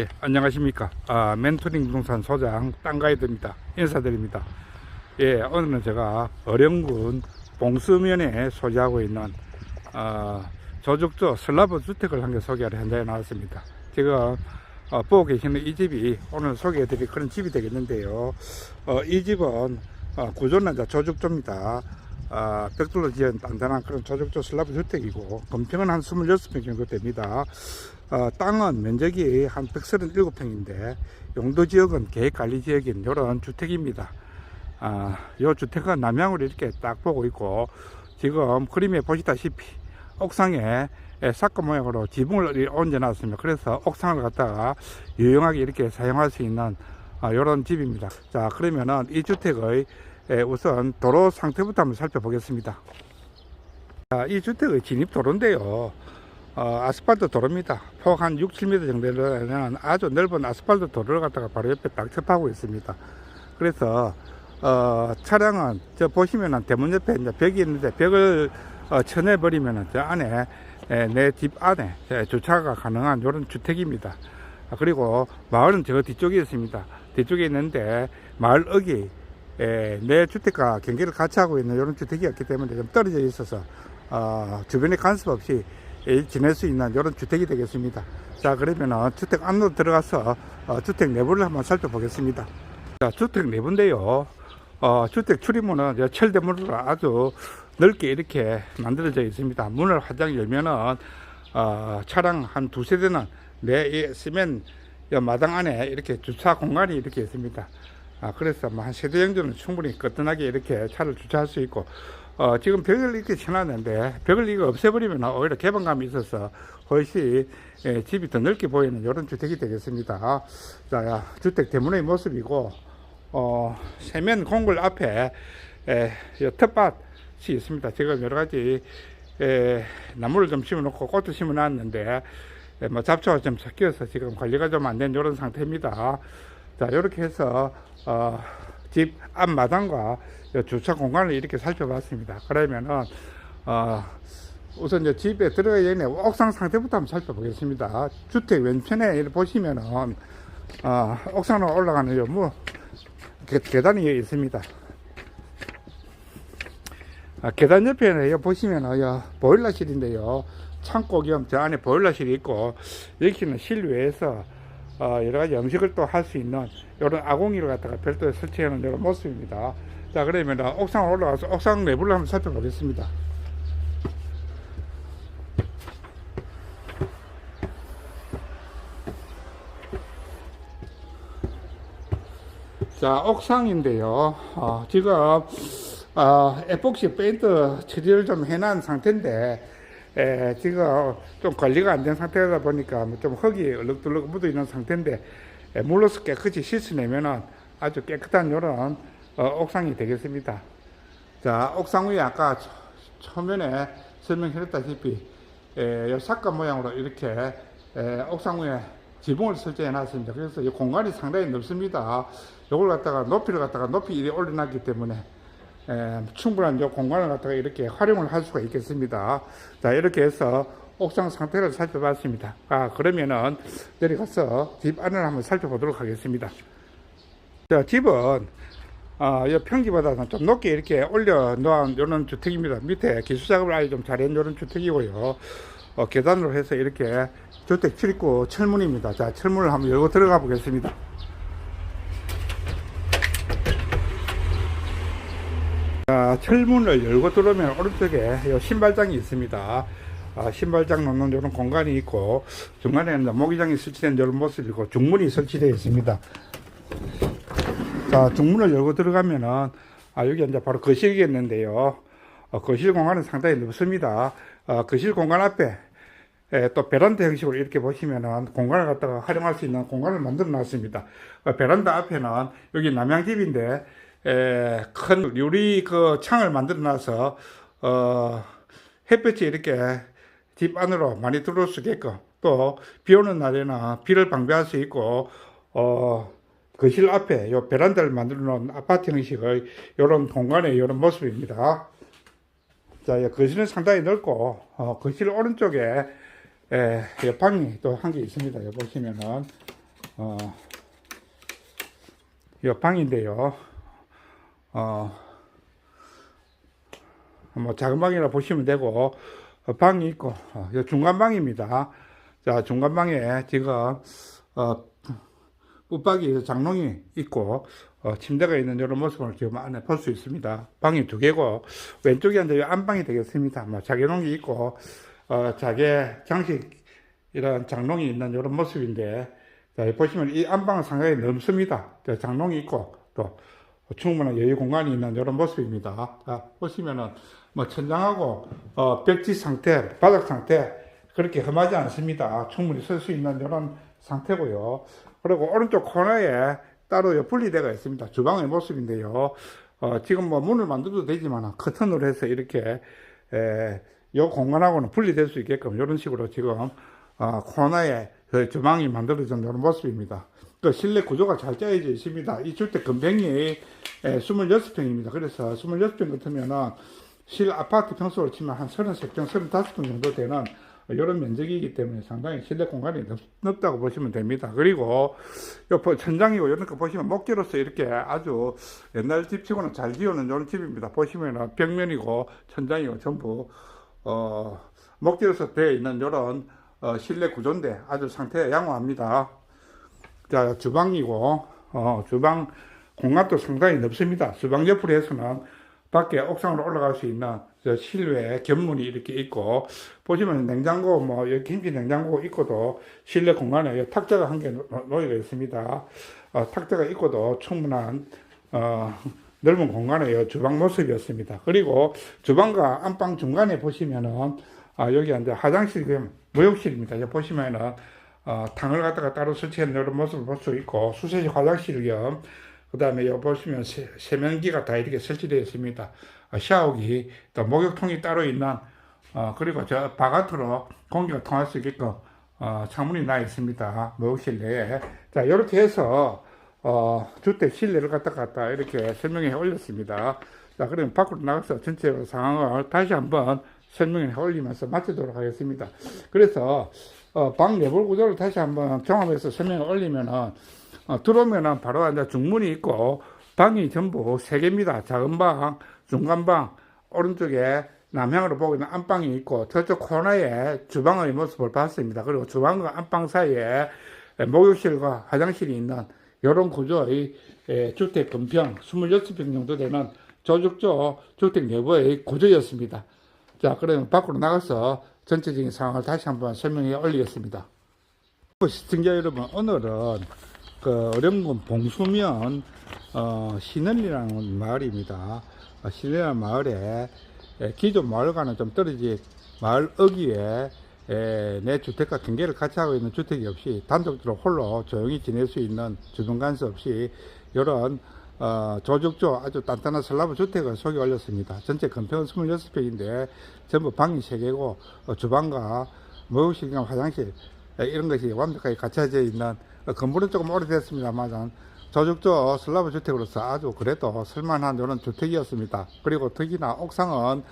예, 안녕하십니까. 아, 멘토링 부동산 소장 땅가이드입니다. 인사드립니다. 예, 오늘은 제가 어령군 봉수면에 소지하고 있는 어, 저족조 슬라브 주택을 한 개 소개하러 현장에 나왔습니다. 지금 어, 보고 계시는 이 집이 오늘 소개해 드릴 그런 집이 되겠는데요. 어, 이 집은 어, 구조는 이제 저족조입니다. 아, 벽돌로 지은 단단한 그런 저족조 슬라브 주택이고 건평은 한 26평 정도 됩니다. 어, 땅은 면적이 한 137평인데 용도 지역은 계획관리 지역인 이런 주택입니다. 아, 요 주택은 남향으로 이렇게 딱 보고 있고 지금 그림에 보시다시피 옥상에 예, 사건 모양으로 지붕을 얹어놨습니다. 그래서 옥상을 갖다가 유용하게 이렇게 사용할 수 있는 아, 이런 집입니다. 자 그러면은 이 주택의 예, 우선 도로 상태부터 한번 살펴보겠습니다. 자, 이 주택의 진입 도로인데요. 어, 아스팔트 도로입니다. 폭 한 6, 7m 정도 되는 아주 넓은 아스팔트 도로를 갖다가 바로 옆에 딱 접하고 있습니다. 그래서 어, 차량은 저 보시면은 대문 옆에 이제 벽이 있는데 벽을 어, 쳐내버리면은 저 안에 내 집 안에 예, 주차가 가능한 이런 주택입니다. 아, 그리고 마을은 저 뒤쪽에 있습니다. 뒤쪽에 있는데 마을 어기 에, 내 주택과 경계를 같이 하고 있는 이런 주택이었기 때문에 좀 떨어져 있어서 어, 주변에 간섭 없이 에, 지낼 수 있는 이런 주택이 되겠습니다. 자 그러면은 주택 안으로 들어가서 어, 주택 내부를 한번 살펴보겠습니다. 자 주택 내부인데요. 어, 주택 출입문은 철대문으로 아주 넓게 이렇게 만들어져 있습니다. 문을 화장 열면은 어, 차량 한 두 세 대는 내이 마당 안에 이렇게 주차 공간이 이렇게 있습니다. 아, 그래서 뭐 한 세대 정도는 충분히 거뜬하게 이렇게 차를 주차할 수 있고, 어, 지금 벽을 이렇게 쳐놨는데, 벽을 이거 없애버리면 오히려 개방감이 있어서 훨씬 예, 집이 더 넓게 보이는 이런 주택이 되겠습니다. 자, 주택 대문의 모습이고, 어, 세면 공굴 앞에, 에, 이 텃밭이 있습니다. 지금 여러 가지, 에, 나무를 좀 심어놓고 꽃도 심어놨는데, 에, 뭐 잡초가 좀 섞여서 지금 관리가 좀 안 된 이런 상태입니다. 자, 이렇게 해서, 어, 집 앞마당과 요 주차 공간을 이렇게 살펴봤습니다. 그러면은, 어, 우선 이제 집에 들어가기 전에 옥상 상태부터 한번 살펴보겠습니다. 주택 왼편에 보시면은, 어, 옥상으로 올라가는 요, 뭐, 계, 계단이 있습니다. 아, 계단 옆에는 보시면은 요 보일러실인데요. 창고 겸 저 안에 보일러실이 있고 여기는 실외에서 어, 여러 가지 음식을 또 할 수 있는 이런 아궁이를 갖다가 별도에 놓은 이런 모습입니다. 자, 그러면 옥상 올라가서 옥상 내부를 한번 살펴보겠습니다. 자, 옥상인데요. 어, 지금 어, 에폭시 페인트 처리를 좀 해놓은 상태인데 에, 지금 좀 관리가 안 된 상태다 보니까 뭐좀 흙이 얼룩덜룩 묻어 있는 상태인데 에, 물로서 깨끗이 씻어내면은 아주 깨끗한 이런 어, 옥상이 되겠습니다. 자, 옥상 위에 아까 초- 초면에 설명드렸다시피 에, 이 사과 모양으로 이렇게 에, 옥상 위에 지붕을 설치해 놨습니다. 그래서 이 공간이 상당히 넓습니다. 이걸 갖다가 높이를 갖다가 높이 올려놨기 때문에 에, 충분한 이 공간을 갖다가 이렇게 활용을 할 수가 있겠습니다. 자, 이렇게 해서 옥상 상태를 살펴봤습니다. 아, 그러면은 내려가서 집 안을 한번 살펴보도록 하겠습니다. 자, 집은 아, 이 평지보다는 좀 높게 이렇게 올려 놓은 이런 주택입니다. 밑에 기수 작업을 아주 좀 잘한 이런 주택이고요. 어, 계단으로 해서 이렇게 주택 출입구 철문입니다. 자, 철문을 한번 열고 들어가 보겠습니다. 자, 철문을 열고 들어오면 오른쪽에 이 신발장이 있습니다. 아, 신발장 놓는 이런 공간이 있고 중간에는 모기장이 설치된 이런 모습이고 중문이 설치되어 있습니다. 자, 중문을 열고 들어가면은, 아, 여기 이제 바로 거실이겠는데요. 어, 거실 공간은 상당히 넓습니다. 어, 거실 공간 앞에, 에, 또 베란다 형식으로 이렇게 보시면은 공간을 갖다가 활용할 수 있는 공간을 만들어 놨습니다. 어, 베란다 앞에는 여기 남양집인데, 에, 큰 유리 그 창을 만들어 놔서, 어, 햇볕이 이렇게 집 안으로 많이 들어올 수 있게끔 또 비 오는 날에는 비를 방지할 수 있고, 어, 거실 앞에 요 베란다를 만들어 놓은 아파트 형식의 이런 공간의 이런 모습입니다. 자, 이 거실은 상당히 넓고, 어, 거실 오른쪽에, 에, 이 방이 또 한 개 있습니다. 여기 보시면은, 어, 이 방인데요. 어, 뭐 작은 방이라 보시면 되고 어, 방이 있고 어, 이 중간 방입니다. 자 중간 방에 지금 어, 붙박이 장롱이 있고 어, 침대가 있는 이런 모습을 지금 안에 볼 수 있습니다. 방이 두 개고 왼쪽에 이제 안방이 되겠습니다. 뭐 자개농이 있고 어, 자개 장식 이런 장롱이 있는 이런 모습인데 자, 보시면 이 안방은 상당히 넓습니다. 자, 장롱이 있고 또 충분한 여유 공간이 있는 이런 모습입니다. 자, 보시면은 뭐 천장하고 어, 벽지 상태, 바닥 상태 그렇게 험하지 않습니다. 충분히 쓸 수 있는 이런 상태고요. 그리고 오른쪽 코너에 따로 요 분리대가 있습니다. 주방의 모습인데요. 어, 지금 뭐 문을 만들어도 되지만 커튼으로 해서 이렇게 에, 요 공간하고는 분리될 수 있게끔 이런 식으로 지금 어, 코너에 그 주방이 만들어진 이런 모습입니다. 그 실내 구조가 잘 짜여져 있습니다. 이 주택 건평이 에, 26평입니다. 그래서 26평 같으면은 실 아파트 평수로 치면 한 33평, 35평 정도 되는 이런 면적이기 때문에 상당히 실내 공간이 넓, 넓다고 보시면 됩니다. 그리고 요 보- 천장이고 이런 거 보시면 목재로서 이렇게 아주 옛날 집치고는 잘 지어놓은 이런 집입니다. 보시면은 벽면이고 천장이고 전부 어, 목재로서 되어 있는 이런 어, 실내 구조인데 아주 상태가 양호합니다. 자, 주방이고, 어, 주방 공간도 상당히 넓습니다. 해서는 밖에 옥상으로 올라갈 수 있는 저 실외 견문이 이렇게 있고, 보시면 냉장고, 뭐, 김치 냉장고 있고도 실내 공간에 탁자가 한 개 놓여져 있습니다. 어, 탁자가 있고도 충분한, 어, 넓은 공간의 이 주방 모습이었습니다. 그리고 주방과 안방 중간에 보시면은, 아, 여기 이제 화장실 겸 무욕실입니다. 여기 보시면은, 어, 탕을 갖다가 따로 설치한 이런 모습을 볼 수 있고 수세식 화장실 겸 그 다음에 여기 보시면 세, 세면기가 다 이렇게 설치되어 있습니다. 어, 샤워기 또 목욕통이 따로 있는 어, 그리고 저 바깥으로 공기가 통할 수 있게끔 어, 창문이 나 있습니다. 목욕실 내에 자 이렇게 해서 어, 주택 실내를 갖다 갖다 이렇게 설명해 올렸습니다. 자 그럼 밖으로 나가서 전체 상황을 다시 한번 설명해 올리면서 마치도록 하겠습니다. 그래서 어, 방 내부 구조를 다시 한번 종합해서 설명을 올리면은 어, 들어오면은 바로 이제 중문이 있고 방이 전부 세 개입니다. 작은 방, 중간 방, 오른쪽에 남향으로 보고 있는 안방이 있고 저쪽 코너에 주방의 모습을 봤습니다. 그리고 주방과 안방 사이에 목욕실과 화장실이 있는 이런 구조의 에, 주택 건평 26평 정도 되는 조죽조 주택 내부의 구조였습니다. 자, 그러면 밖으로 나가서 전체적인 상황을 다시 한번 설명해 올리겠습니다. 시청자 여러분, 오늘은 그 어령군 봉수면 어, 신원이라는 마을입니다. 어, 신원이라는 마을에 에, 기존 마을과는 좀 떨어진 마을 어귀에 에, 내 주택과 경계를 같이 하고 있는 주택이 없이 단독으로 홀로 조용히 지낼 수 있는 주변 간섭 없이 이런 어, 조죽조 아주 단단한 슬라브 주택을 소개 올렸습니다. 전체 건평은 26평인데 전부 방이 3개고 어, 주방과 목욕실과 화장실 에, 이런 것이 완벽하게 갖춰져 있는 어, 건물은 조금 오래됐습니다만 조죽조 슬라브 주택으로서 아주 그래도 쓸만한 이런 주택이었습니다. 그리고 특히나 옥상은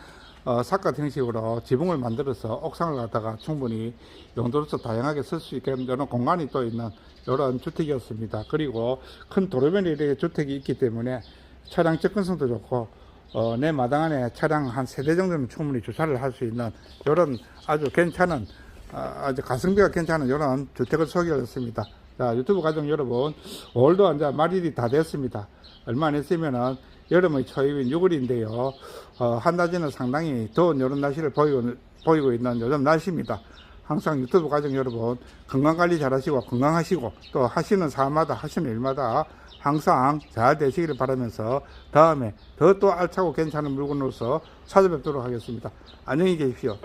어, 사과 형식으로 지붕을 만들어서 옥상을 갖다가 충분히 용도로서 다양하게 쓸 수 있게 이런 공간이 또 있는 이런 주택이었습니다. 그리고 큰 도로변에 이렇게 주택이 있기 때문에 차량 접근성도 좋고 어, 내 마당 안에 차량 한 세 대 정도는 충분히 주차를 할 수 있는 이런 아주 괜찮은 아, 아주 가성비가 괜찮은 이런 주택을 소개했습니다. 자, 유튜브 가족 여러분, 5월도 이제 말일이 다 됐습니다. 얼마 안 했으면은 여름의 초입인 6월인데요. 어, 한낮에는 상당히 더운 이런 날씨를 보이고, 보이고 있는 요즘 날씨입니다. 항상 유튜브 가족 여러분, 건강관리 잘 하시고, 건강하시고, 또 하시는 사마다, 하시는 일마다 항상 잘 되시기를 바라면서 다음에 더 또 알차고 괜찮은 물건으로서 찾아뵙도록 하겠습니다. 안녕히 계십시오.